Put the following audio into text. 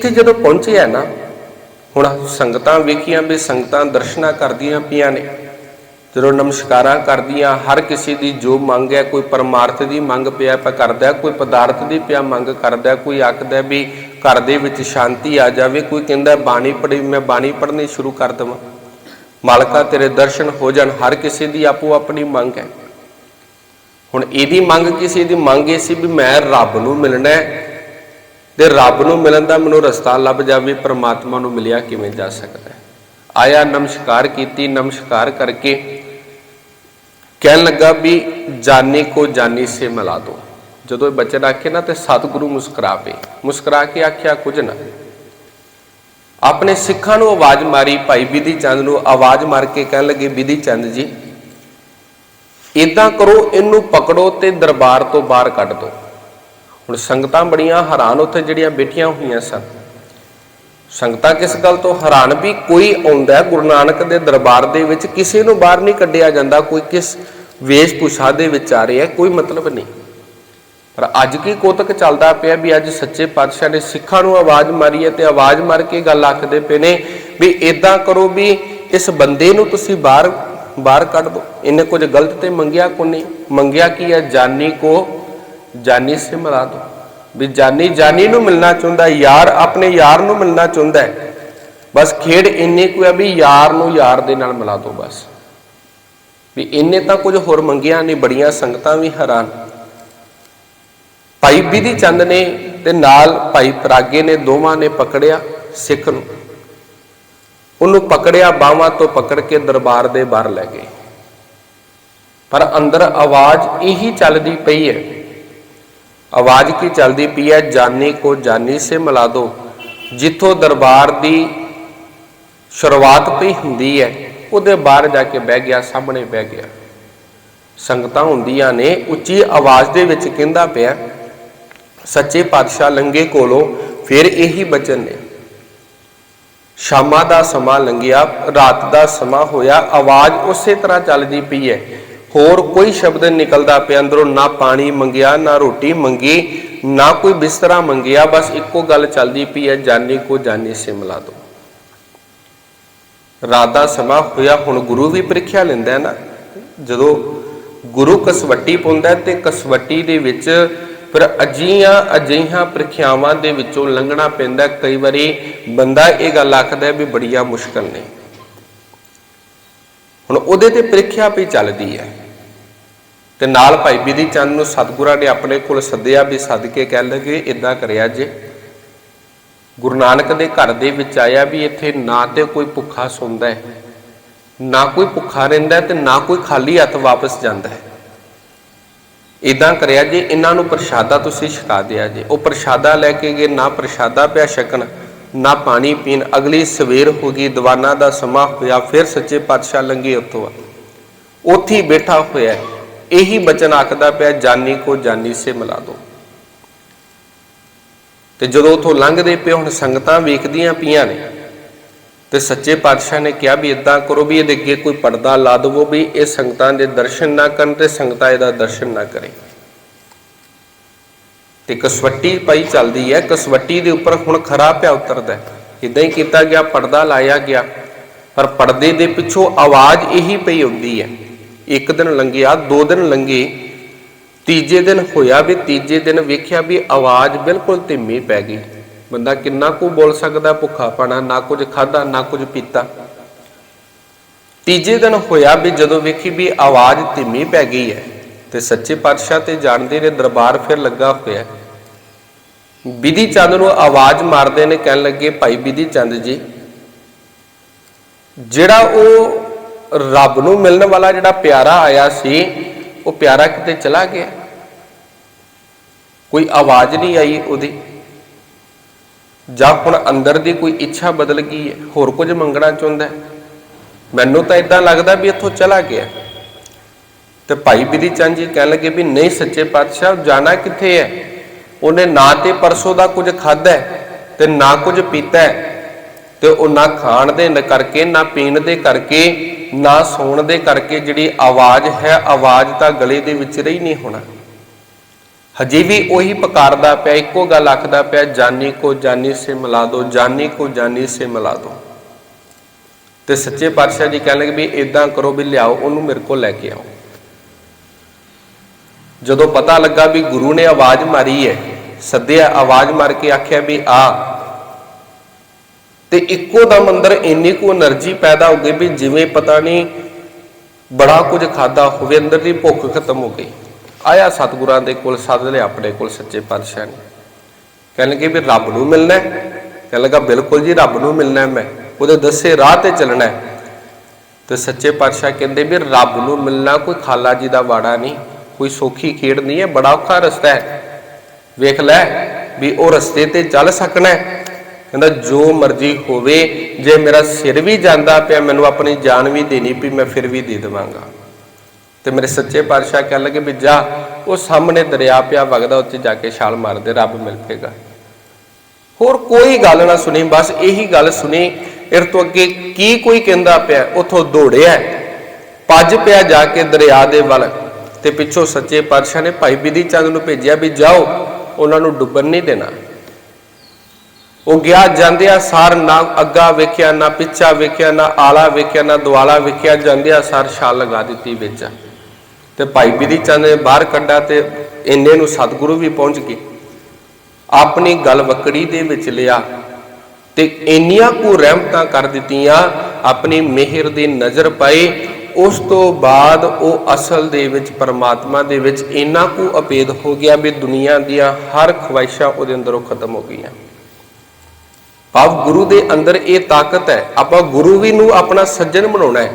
ਇੱਥੇ ਜਦੋਂ ਪਹੁੰਚਿਆ ਨਾ, ਹੁਣ ਸੰਗਤਾਂ ਵੇਖੀਆਂ ਵੀ ਸੰਗਤਾਂ ਦਰਸ਼ਨਾ ਕਰਦੀਆਂ ਪਈਆਂ ਨੇ। ਜਦੋਂ ਨਮਸਕਾਰਾਂ ਕਰਦੀਆਂ, ਹਰ ਕਿਸੇ ਦੀ ਜੋ ਮੰਗ ਹੈ, ਕੋਈ ਪਰਮਾਰਥ ਦੀ ਮੰਗ ਪਿਆ ਪਿਆ ਕਰਦਾ, ਕੋਈ ਪਦਾਰਥ ਦੀ ਪਿਆ ਮੰਗ ਕਰਦਾ, ਕੋਈ ਆਖਦਾ ਵੀ ਘਰ ਦੇ ਵਿੱਚ ਸ਼ਾਂਤੀ ਆ ਜਾਵੇ, ਕੋਈ ਕਹਿੰਦਾ ਬਾਣੀ ਪੜ੍ਹੀ, ਮੈਂ ਬਾਣੀ ਪੜ੍ਹਨੀ ਸ਼ੁਰੂ ਕਰ ਦੇਵਾਂ। ਮਾਲਕਾ ਤੇਰੇ ਦਰਸ਼ਨ ਹੋ ਜਾਣ, ਹਰ ਕਿਸੇ ਦੀ ਆਪੋ ਆਪਣੀ ਮੰਗ ਹੈ। ਹੁਣ ਇਹਦੀ ਮੰਗ ਕਿਸੇ ਦੀ ਮੰਗ ਇਹ ਸੀ ਵੀ ਮੈਂ ਰੱਬ ਨੂੰ ਮਿਲਣਾ ਹੈ ਤੇ ਰੱਬ ਨੂੰ ਮਿਲਣ ਦਾ ਮੈਨੂੰ ਰਸਤਾ ਲੱਭ ਜਾਵੇ, ਪ੍ਰਮਾਤਮਾ ਨੂੰ ਮਿਲਿਆ ਕਿਵੇਂ ਜਾ ਸਕਦਾ ਆਇਆ ਨਮਸਕਾਰ ਕੀਤੀ, ਨਮਸਕਾਰ ਕਰਕੇ ਕਹਿਣ ਲੱਗਾ ਵੀ ਜਾਨੀ ਕੋ ਜਾਨੀ ਸੇ ਮਿਲਾ ਦੋ। ਜਦੋਂ ਇਹ ਬੱਚਾ ਆਖੇ ਨਾ ਤੇ ਸਤਿਗੁਰੂ ਮੁਸਕਰਾ ਪਏ ਮੁਸਕਰਾ ਕੇ ਆਖਿਆ, ਕੁਝ ਨਾ। ਆਪਣੇ ਸਿੱਖਾਂ ਨੂੰ ਆਵਾਜ਼ ਮਾਰੀ, ਭਾਈ ਵਿਧੀ ਚੰਦ ਨੂੰ ਆਵਾਜ਼ ਮਾਰ ਕੇ ਕਹਿਣ ਲੱਗੇ ਵਿਧੀ ਚੰਦ ਜੀ ਇਦਾਂ ਕਰੋ, ਇਹਨੂੰ ਪਕੜੋ ਤੇ ਦਰਬਾਰ ਤੋਂ ਬਾਹਰ ਕੱਢ ਦਿਓ ਹੁਣ ਸੰਗਤਾਂ ਬੜੀਆਂ ਹੈਰਾਨ ਉੱਥੇ ਜਿਹੜੀਆਂ ਬੈਠੀਆਂ ਹੋਈਆਂ ਸਨ। ਸੰਗਤਾਂ ਕਿਸ ਗੱਲ ਤੋਂ ਹੈਰਾਨ? ਵੀ ਕੋਈ ਆਉਂਦਾ ਗੁਰੂ ਨਾਨਕ ਦੇ ਦਰਬਾਰ ਦੇ ਵਿੱਚ, ਕਿਸੇ ਨੂੰ ਬਾਹਰ ਨਹੀਂ ਕੱਢਿਆ ਜਾਂਦਾ, ਕੋਈ ਕਿਸ ਵੇਸ਼ ਭੂਸ਼ਾ ਦੇ ਵਿੱਚ ਆ ਰਿਹਾ ਕੋਈ ਮਤਲਬ ਨਹੀਂ। ਪਰ ਅੱਜ ਕੀ ਕੋਤਕ ਚੱਲਦਾ ਪਿਆ ਵੀ ਅੱਜ ਸੱਚੇ ਪਾਤਸ਼ਾਹ ਨੇ ਸਿੱਖਾਂ ਨੂੰ ਆਵਾਜ਼ ਮਾਰੀ ਹੈ ਤੇ ਆਵਾਜ਼ ਮਾਰ ਕੇ ਗੱਲ ਆਖਦੇ ਪਏ ਨੇ ਵੀ ਇਦਾਂ ਕਰੋ ਵੀ ਇਸ ਬੰਦੇ ਨੂੰ ਤੁਸੀਂ ਬਾਹਰ ਬਾਹਰ ਕੱਢ ਦਿਓ। ਇਹਨੇ ਕੁਝ ਗਲਤ ਤੇ ਮੰਗਿਆ ਕੋ ਨਹੀਂ? ਮੰਗਿਆ ਕੀ ਹੈ? ਜਾਨੀ ਕੋ ਜਾਨੀ ਸੇ ਮਿਲਾ ਦੋ ਵੀ ਜਾਨੀ ਜਾਨੀ ਨੂੰ ਮਿਲਣਾ ਚਾਹੁੰਦਾ ਯਾਰ ਆਪਣੇ ਯਾਰ ਨੂੰ ਮਿਲਣਾ ਚਾਹੁੰਦਾ ਬਸ ਖੇਡ ਇੰਨੀ ਕੁ ਹੈ ਵੀ ਯਾਰ ਨੂੰ ਯਾਰ ਦੇ ਨਾਲ ਮਿਲਾ ਦੋ ਬਸ। ਵੀ ਇੰਨੇ ਤਾਂ ਕੁਝ ਹੋਰ ਮੰਗਿਆ ਨਹੀਂ, ਬੜੀਆਂ ਸੰਗਤਾਂ ਵੀ ਹੈਰਾਨ। ਭਾਈ ਬਿਧੀ ਚੰਦ ਨੇ ਤੇ ਨਾਲ ਭਾਈ ਪ੍ਰਾਗੇ ਨੇ ਦੋਵਾਂ ਨੇ ਪਕੜਿਆ ਸਿੱਖ ਨੂੰ। ਉਹਨੂੰ ਪਕੜਿਆ ਬਾਹਾਂ ਤੋਂ ਪਕੜ ਕੇ ਦਰਬਾਰ ਦੇ ਬਾਹਰ ਲੈ ਗਏ। ਪਰ ਅੰਦਰ ਆਵਾਜ਼ ਇਹੀ ਚੱਲਦੀ ਪਈ ਹੈ ਆਵਾਜ਼ ਕੀ ਚੱਲਦੀ ਪਈ ਹੈ? ਜਾਨੀ ਕੋ ਜਾਨੀ ਸੇ ਮਿਲਾ ਦੋ। ਜਿੱਥੋਂ ਦਰਬਾਰ ਦੀ ਸ਼ੁਰੂਆਤ ਪਈ ਹੁੰਦੀ ਹੈ, ਉਹਦੇ ਬਾਹਰ ਜਾ ਕੇ ਬਹਿ ਗਿਆ, ਸਾਹਮਣੇ ਬਹਿ ਗਿਆ। ਸੰਗਤਾਂ ਹੁੰਦੀਆਂ ਨੇ, ਉੱਚੀ ਆਵਾਜ਼ ਦੇ ਵਿੱਚ ਕਹਿੰਦਾ ਪਿਆ, ਸੱਚੇ ਪਾਤਸ਼ਾਹ ਲੰਗੇ ਕੋਲੋਂ ਫਿਰ ਇਹੀ ਬਚਨ ਨੇ। ਸ਼ਾਮਾਂ ਦਾ ਸਮਾਂ ਲੰਘਿਆ, ਰਾਤ ਦਾ ਸਮਾਂ ਹੋਇਆ, ਆਵਾਜ਼ ਉਸੇ ਤਰ੍ਹਾਂ ਚੱਲਦੀ ਪਈ ਹੈ ਹੋਰ ਕੋਈ ਸ਼ਬਦ ਨਿਕਲਦਾ ਪਿਆ, ਅੰਦਰੋਂ ਨਾ ਪਾਣੀ ਮੰਗਿਆ, ਨਾ ਰੋਟੀ ਮੰਗੀ, ਨਾ ਕੋਈ ਬਿਸਤਰਾ ਮੰਗਿਆ, ਬਸ ਇੱਕੋ ਗੱਲ ਚੱਲਦੀ ਪਈ ਹੈ, ਜਾਨੀ ਕੋ ਜਾਨੀ ਸੇ ਮਿਲਾ ਦੋ ਰਾਤ ਦਾ ਸਮਾਂ ਹੋਇਆ, ਹੁਣ ਗੁਰੂ ਵੀ ਪ੍ਰੀਖਿਆ ਲੈਂਦਾ ਹੈ ਨਾ। ਜਦੋਂ ਗੁਰੂ ਕਸਵੱਟੀ ਪਾਉਂਦਾ ਤੇ ਕਸਵੱਟੀ ਦੇ ਵਿੱਚ ਪਰ ਅਜੀਆਂ ਅਜਿਹੀਆਂ ਪ੍ਰੀਖਿਆਵਾਂ ਦੇ ਵਿੱਚੋਂ ਲੰਘਣਾ ਪੈਂਦਾ ਕਈ ਵਾਰੀ ਬੰਦਾ ਇਹ ਗੱਲ ਆਖਦਾ ਵੀ ਬੜੀਆਂ ਮੁਸ਼ਕਲ ਨੇ। ਹੁਣ ਉਹਦੇ ਤੇ ਪ੍ਰੀਖਿਆ ਵੀ ਚੱਲਦੀ ਹੈ। ਤੇ ਨਾਲ ਭਾਈ ਬਿਧੀ ਚੰਦ ਨੂੰ ਸਤਿਗੁਰਾਂ ਨੇ ਆਪਣੇ ਕੋਲ ਸੱਦਿਆ ਵੀ ਸੱਦ ਕੇ ਕਹਿ ਲਗੇ ਇਦਾਂ ਕਰਿਆ ਜੇ। ਗੁਰੂ ਨਾਨਕ ਦੇ ਘਰ ਦੇ ਵਿੱਚ ਆਇਆ ਵੀ ਇੱਥੇ ਨਾ ਤੇ ਕੋਈ ਭੁੱਖਾ ਸੌਂਦਾ ਹੈ, ਨਾ ਕੋਈ ਭੁੱਖਾ ਰਹਿੰਦਾ ਹੈ ਤੇ ਨਾ ਕੋਈ ਖਾਲੀ ਹੱਥ ਵਾਪਸ ਜਾਂਦਾ ਹੈ। ਇਦਾਂ ਕਰਿਆ ਜੇ, ਇਹਨਾਂ ਨੂੰ ਪ੍ਰਸ਼ਾਦਾ ਤੁਸੀਂ ਛਕਾ ਦਿਆ ਜੇ। ਉਹ ਪ੍ਰਸ਼ਾਦਾ ਲੈ ਕੇ ਗਏ, ਨਾ ਪ੍ਰਸ਼ਾਦਾ ਪਿਆ ਛਕਣ, ਨਾ ਪਾਣੀ ਪੀਣ। ਅਗਲੀ ਸਵੇਰ ਹੋ ਗਈ, ਦੀਵਾਨਾ ਦਾ ਸਮਾਂ ਹੋਇਆ, ਫਿਰ ਸੱਚੇ ਪਾਤਸ਼ਾਹ ਲੰਗੇ ਉੱਥੋਂ। ਆ ਉੱਥੇ ਹੀ ਬੈਠਾ ਹੋਇਆ ਹੈ। ਇਹੀ ਬਚਨ ਆਖਦਾ ਪਿਆ, ਜਾਨੀ ਕੋ ਜਾਨੀ ਸੇ ਮਿਲਾ ਦੋ। ਤੇ ਜਦੋਂ ਉਥੋਂ ਲੰਘਦੇ ਪਏ, ਹੁਣ ਸੰਗਤਾਂ ਵੇਖਦੀਆਂ ਪਈਆਂ ਨੇ ਤੇ ਸੱਚੇ ਪਾਤਸ਼ਾਹ ਨੇ ਕਿਹਾ ਵੀ ਇਦਾਂ ਕਰੋ ਵੀ ਇਹਦੇ ਅੱਗੇ ਕੋਈ ਪਰਦਾ ਲਾ ਦਵੋ ਵੀ ਇਹ ਸੰਗਤਾਂ ਦੇ ਦਰਸ਼ਨ ਨਾ ਕਰਨ ਤੇ ਸੰਗਤਾਂ ਇਹਦਾ ਦਰਸ਼ਨ ਨਾ ਕਰੇ। ਤੇ ਕਸਵੱਟੀ ਪਈ ਚੱਲਦੀ ਹੈ, ਕਸਵੱਟੀ ਦੇ ਉੱਪਰ ਹੁਣ ਖਰਾ ਪਿਆ ਉਤਰਦਾ ਇਦਾਂ ਹੀ ਕੀਤਾ ਗਿਆ, ਪਰਦਾ ਲਾਇਆ ਗਿਆ, ਪਰ ਪਰਦੇ ਦੇ ਪਿੱਛੋਂ ਆਵਾਜ਼ ਇਹੀ ਪਈ ਹੁੰਦੀ ਹੈ। ਇੱਕ ਦਿਨ ਲੰਘਿਆ ਦੋ ਦਿਨ ਲੰਘੇ, ਤੀਜੇ ਦਿਨ ਹੋਇਆ ਵੀ, ਤੀਜੇ ਦਿਨ ਵੇਖਿਆ ਵੀ ਆਵਾਜ਼ ਬਿਲਕੁਲ ਧਿੰਮੀ ਪੈ ਗਈ। ਬੰਦਾ ਕਿੰਨਾ ਕੁ ਬੋਲ ਸਕਦਾ ਭੁੱਖਾ ਪਾਣਾ ਨਾ ਕੁਝ ਖਾਦਾ ਨਾ ਕੁਝ ਪੀਤਾ। ਤੀਜੇ ਦਿਨ ਹੋਇਆ ਵੀ ਜਦੋਂ ਵੇਖੀ ਵੀ ਆਵਾਜ਼ ਧੀਮੀ ਪੈ ਗਈ ਹੈ ਤੇ ਸੱਚੇ ਪਾਤਸ਼ਾਹ ਤੇ ਜਾਣਦੇ ਨੇ, ਦਰਬਾਰ ਫਿਰ ਲੱਗਾ ਹੋਇਆ। ਬਿਧੀ ਚੰਦ ਨੂੰ ਆਵਾਜ਼ ਮਾਰਦੇ ਨੇ, ਕਹਿਣ ਲੱਗੇ, ਭਾਈ ਬਿਧੀ ਚੰਦ ਜੀ, ਜਿਹੜਾ ਉਹ ਰੱਬ ਨੂੰ ਮਿਲਣ ਵਾਲਾ ਜਿਹੜਾ ਪਿਆਰਾ ਆਇਆ ਸੀ, ਉਹ ਪਿਆਰਾ ਕਿਤੇ ਚਲਾ ਗਿਆ? ਕੋਈ ਆਵਾਜ਼ ਨਹੀਂ ਆਈ ਉਹਦੀ। ਜਾਂ ਹੁਣ ਅੰਦਰ ਦੀ ਕੋਈ ਇੱਛਾ ਬਦਲ ਗਈ ਹੈ? ਹੋਰ ਕੁਝ ਮੰਗਣਾ ਚਾਹੁੰਦਾ ਹੈ? ਮੈਨੂੰ ਤਾਂ ਇਦਾਂ ਲੱਗਦਾ ਵੀ ਇੱਥੋਂ ਚਲਾ ਗਿਆ। ਤੇ ਭਾਈ ਬਿਧੀ ਚੰਦ ਜੀ ਕਹਿਣ ਲੱਗੇ ਵੀ ਨਹੀਂ ਸੱਚੇ ਪਾਤਸ਼ਾਹ, ਜਾਣਾ ਕਿੱਥੇ ਹੈ? ਉਹਨੇ ਨਾ ਤੇ ਪਰਸੋਂ ਦਾ ਕੁਝ ਖਾਦਾ ਤੇ ਨਾ ਕੁਝ ਪੀਤਾ ਤੇ ਉਹ ਨਾ ਖਾਣ ਦੇ ਕਰਕੇ, ਨਾ ਪੀਣ ਦੇ ਕਰਕੇ ਨਾ ਸੌਣ ਦੇ ਕਰਕੇ ਜਿਹੜੀ ਆਵਾਜ਼ ਹੈ, ਆਵਾਜ਼ ਤਾਂ ਗਲੇ ਦੇ ਵਿੱਚ ਰਹੀ ਨਹੀਂ ਹੋਣਾ। ਹਜੇ ਵੀ ਉਹੀ ਪਕਾਰਦਾ ਪਿਆ, ਇੱਕੋ ਗੱਲ ਆਖਦਾ ਪਿਆ, ਜਾਨੀ ਕੋ ਜਾਨੀ ਸੇ ਮਿਲਾ ਦੋ, ਜਾਨੀ ਕੋ ਜਾਨੀ ਸੇ ਮਿਲਾ ਦੋ। ਤੇ ਸੱਚੇ ਪਾਤਸ਼ਾਹ ਜੀ ਕਹਿਣ ਲੱਗੇ ਵੀ ਇਦਾਂ ਕਰੋ ਵੀ ਲਿਆਓ, ਉਹਨੂੰ ਮੇਰੇ ਕੋਲ ਲੈ ਕੇ ਆਓ। ਜਦੋਂ ਪਤਾ ਲੱਗਾ ਵੀ ਗੁਰੂ ਨੇ ਆਵਾਜ਼ ਮਾਰੀ ਹੈ, ਸੱਦਿਆ ਆਵਾਜ਼ ਮਾਰ ਕੇ ਆਖਿਆ ਵੀ ਆ ਤੇ ਇੱਕੋ ਦਾ ਮੰਦਰ ਇੰਨੀ ਕੁ એનર્ਜੀ ਪੈਦਾ ਹੋ ਗਈ ਵੀ ਜਿਵੇਂ ਪਤਾ ਨਹੀਂ ਬੜਾ ਕੁਝ ਖਾਦਾ ਹੋਵੇ, ਅੰਦਰ ਦੀ ਭੁੱਖ ਖਤਮ ਹੋ ਗਈ। ਆਇਆ ਸਤਿਗੁਰਾਂ ਦੇ ਕੋਲ, ਸੱਦ ਲਿਆ ਆਪਣੇ ਕੋਲ ਸੱਚੇ ਪਾਤਸ਼ਾਹ ਨੇ। ਕਹਿਣ ਲੱਗੇ ਵੀ ਰੱਬ ਨੂੰ ਮਿਲਣਾ ਹੈ। ਕਹਿਣ ਲੱਗਾ, ਬਿਲਕੁਲ ਜੀ, ਰੱਬ ਨੂੰ ਮਿਲਣਾ ਮੈਂ। ਉਹਦੇ ਦੱਸੇ ਰਾਹ ਤੇ ਚੱਲਣਾ ਹੈ। ਤੇ ਸੱਚੇ ਪਾਤਸ਼ਾਹ ਕਹਿੰਦੇ ਵੀ ਰੱਬ ਨੂੰ ਮਿਲਣਾ ਕੋਈ ਖਾਲਾ ਜੀ ਦਾ ਵਾੜਾ ਨਹੀਂ, ਕੋਈ ਸੌਖੀ ਖੇਡ ਨਹੀਂ ਹੈ, ਬੜਾ ਔਖਾ ਰਸਤਾ ਹੈ। ਵੇਖ ਲੈ ਵੀ ਉਹ ਰਸਤੇ ਤੇ ਚੱਲ ਸਕਣਾ ਹੈ। ਕਹਿੰਦਾ, ਜੋ ਮਰਜ਼ੀ ਹੋਵੇ, ਜੇ ਮੇਰਾ ਸਿਰ ਵੀ ਜਾਂਦਾ ਪਿਆ, ਮੈਨੂੰ ਆਪਣੀ ਜਾਨ ਵੀ ਦੇਣੀ ਪਈ, ਮੈਂ ਫਿਰ ਵੀ ਦੇ ਦੇਵਾਂਗਾ। ਤੇ ਮੇਰੇ ਸੱਚੇ ਪਾਤਸ਼ਾਹ ਕਹਿਣ ਲੱਗੇ, ਵੀ ਜਾ, ਉਹ ਸਾਹਮਣੇ ਦਰਿਆ ਪਿਆ ਵਗਦਾ, ਉੱਥੇ ਜਾ ਕੇ ਛਾਲ ਮਾਰਦੇ, ਰੱਬ ਮਿਲ ਪੇਗਾ ਹੋਰ ਕੋਈ ਗੱਲ ਨਾ ਸੁਣੀ, ਬਸ ਇਹੀ ਗੱਲ ਸੁਣੀ ਇਹ ਤੋਂ ਅੱਗੇ ਕੀ ਕੋਈ ਕਹਿੰਦਾ ਪਿਆ, ਉਥੋਂ ਦੌੜਿਆ, ਭੱਜ ਪਿਆ ਜਾ ਕੇ ਦਰਿਆ ਦੇ ਵੱਲ। ਤੇ ਪਿੱਛੋਂ ਸੱਚੇ ਪਾਤਸ਼ਾਹ ਨੇ ਭਾਈ ਬਿਧੀ ਚੰਦ ਨੂੰ ਭੇਜਿਆ ਵੀ ਜਾਓ, ਉਹਨਾਂ ਨੂੰ ਡੁੱਬਣ ਨਹੀਂ ਦੇਣਾ। ਉਹ ਗਿਆ ਜਾਂਦਿਆਂ ਸਾਰ ਨਾ ਅੱਗਾ ਵੇਖਿਆ, ਨਾ ਪਿੱਛਾ ਵੇਖਿਆ, ਨਾ ਆਲਾ ਵੇਖਿਆ, ਨਾ ਦੁਆਲਾ ਵੇਖਿਆ ਜਾਂਦਿਆਂ ਸਾਰ ਛਾਲ ਲਗਾ ਦਿੱਤੀ ਵਿੱਚ। ਤੇ ਭਾਈ ਬਿਧੀ ਚੰਦ ਨੇ ਬਾਹਰ ਕੱਢਾ ਤੇ ਇੰਨੇ ਨੂੰ ਸਤਿਗੁਰੂ ਵੀ ਪਹੁੰਚ ਗਏ। ਆਪਣੀ ਗੱਲ ਵਕੜੀ ਦੇ ਵਿੱਚ ਲਿਆ ਤੇ ਇੰਨੀਆਂ ਕੁ ਰਹਿਮਤਾਂ ਕਰ ਦਿੱਤੀਆਂ, ਆਪਣੀ ਮਿਹਰ ਦੀ ਨਜ਼ਰ ਪਾਈ, ਉਸ ਤੋਂ ਬਾਅਦ ਉਹ ਅਸਲ ਦੇ ਵਿੱਚ ਪਰਮਾਤਮਾ ਦੇ ਵਿੱਚ ਇੰਨਾ ਕੁ ਅਪੇਦ ਹੋ ਗਿਆ ਵੀ ਦੁਨੀਆ ਦੀਆਂ ਹਰ ਖਵਾਇਸ਼ਾਂ ਉਹਦੇ ਅੰਦਰੋਂ ਖਤਮ ਹੋ ਗਈਆਂ। ਭਾਵ ਗੁਰੂ ਦੇ ਅੰਦਰ ਇਹ ਤਾਕਤ ਹੈ। ਆਪਾਂ ਗੁਰੂ ਵੀ ਨੂੰ ਆਪਣਾ ਸੱਜਣ ਬਣਾਉਣਾ ਹੈ।